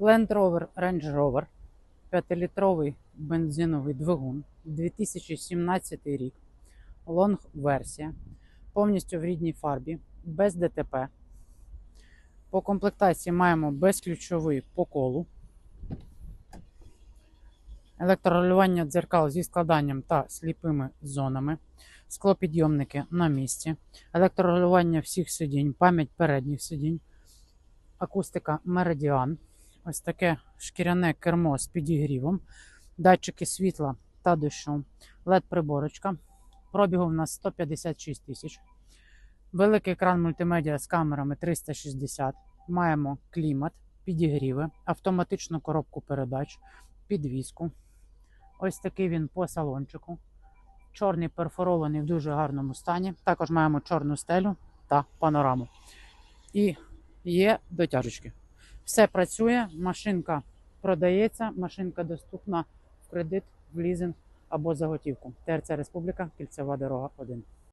Land Rover Range Rover, 5-літровий бензиновий двигун, 2017 рік, лонг версія, повністю в рідній фарбі, без ДТП. По комплектації маємо безключовий по колу, електрорегулювання дзеркал зі складанням та сліпими зонами, склопідйомники на місці, електрорегулювання всіх сидінь, пам'ять передніх сидінь, акустика Meridian, ось таке шкіряне кермо з підігрівом, датчики світла та дощу, LED-приборочка. Пробігу в нас 156 тисяч. Великий екран мультимедіа з камерами 360. Маємо клімат, підігріви, автоматичну коробку передач, підвіску. Ось такий він по салончику. Чорний перфорований в дуже гарному стані. Також маємо чорну стелю та панораму. І є дотяжечки. Все працює, машинка продається, машинка доступна в кредит, в лізинг або за готівку. ТРЦ Республіка, кільцева дорога 1.